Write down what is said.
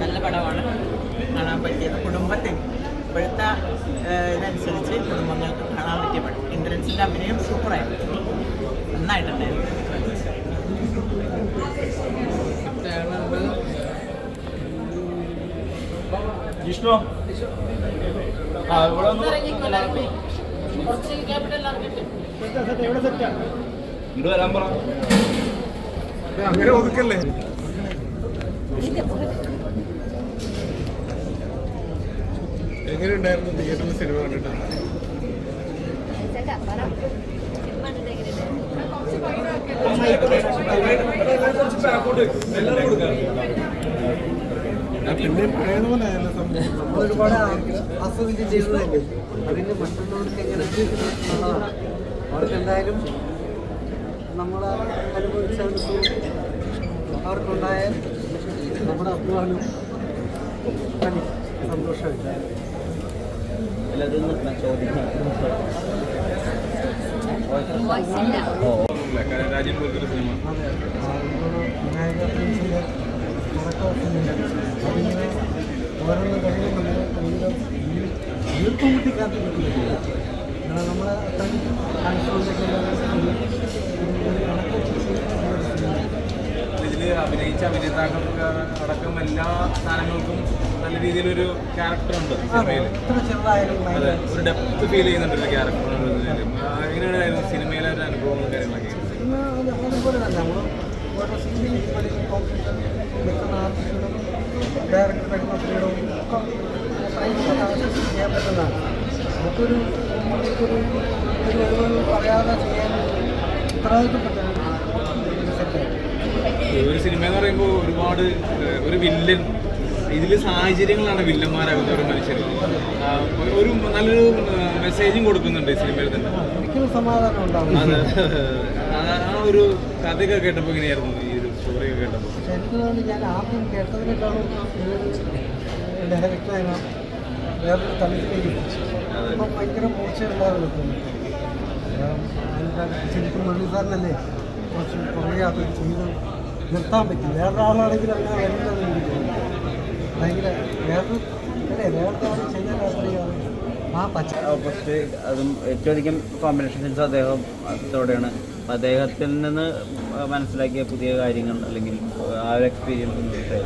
നല്ല പടമാണ്. കാണാൻ പറ്റിയത് കുടുംബത്തിൽ ഇപ്പോഴത്തെ ഇതനുസരിച്ച് കുടുംബങ്ങൾക്ക് കാണാൻ പറ്റിയ പടം. ഇന്ദ്രൻസിന്റെ അഭിനയം സൂപ്പറായിരുന്നു. നന്നായിട്ടുണ്ടായിരുന്നു. ഇവിടെ വരാൻ പറ. അങ്ങനെ ഒതുക്കല്ലേ? എങ്ങനെയുണ്ടായിരുന്നു തിയേറ്ററിൽ സിനിമ കണ്ടിട്ട്? പിന്നെ സംഭവം നമ്മൾ ഒരുപാട് ആസ്വദിച്ച് ചെയ്തതല്ലേ? അതിന് മറ്റുള്ളവർക്ക് എങ്ങനെ അവർക്ക് എന്തായാലും നമ്മൾ അനുഭവിച്ച അവർക്കുണ്ടായ നമ്മുടെ അഭിമാനം തനി സന്തോഷമില്ല രാജ്യം പോലത്തെ സിനിമ ഓരോന്ന് കഴിയുമ്പോൾ ഭയങ്കര വീർപ്പ് മുട്ടി കാത്തിരിക്കുന്നില്ല കാരണം നമ്മൾ അത്രയും കാണിച്ചുകൊണ്ടൊക്കെ ഇതിൽ അഭിനയിച്ച അഭിനേതാക്കൾക്ക് അടക്കം എല്ലാ സ്ഥാനങ്ങൾക്കും നല്ല രീതിയിലൊരു ക്യാരക്ടർ ഉണ്ട് സിനിമയിൽ അതെ ഒരു ഡെപ്ത് ഫീൽ ചെയ്യുന്നുണ്ട് ഒരു ക്യാരക്ടർ എങ്ങനെയായിരുന്നു സിനിമയിലെ ഒരു അനുഭവങ്ങളും കാര്യങ്ങളൊക്കെ? ഫ്രീഡവും ആവശ്യം ചെയ്യാൻ പറ്റുന്നതാണ്. നമുക്കൊരു നമുക്കൊരു ചെയ്യാൻ ഉത്തരവാദിത്തപ്പെട്ട ഒരു സിനിമ എന്ന് പറയുമ്പോൾ ഒരുപാട് ഒരു വില്ലൻ ഇതിൽ സാഹചര്യങ്ങളാണ് വില്ലന്മാരാകുന്ന ഒരു മനുഷ്യർ ഒരു നല്ലൊരു മെസ്സേജും കൊടുക്കുന്നുണ്ട് ഈ സിനിമയിൽ തന്നെ. അത്. ആ- ഒരു കഥയൊക്കെ കേട്ടപ്പോൾ ഇങ്ങനെയായിരുന്നു ഈ ഒരു സ്റ്റോറിയൊക്കെ കേട്ടപ്പോൾ വേറൊരു തലത്തിലേക്ക് അപ്പം ഭയങ്കര മൂർച്ചയുണ്ടാവുന്നു ശരിക്കും മണി സാറിനല്ലേ കുറച്ച് കുറേ അത് ചെയ്ത് നിർത്താൻ പറ്റും വേറൊരാളാണെങ്കിൽ അങ്ങനെ വരുന്നത് എനിക്ക് തോന്നുന്നു ഭയങ്കര വേറൊരു അല്ലേ വേറൊരു ചെയ്യാൻ ആ പച്ച ഓപ്പോസിറ്റ് അതും ഏറ്റവും അധികം കോമ്പിനേഷൻ സെൻസ് അദ്ദേഹത്തോടെയാണ് അതോടെയാണ്. അദ്ദേഹത്തിൽ നിന്ന് മനസ്സിലാക്കിയ പുതിയ കാര്യങ്ങൾ അല്ലെങ്കിൽ ആ ഒരു എക്സ്പീരിയൻസ്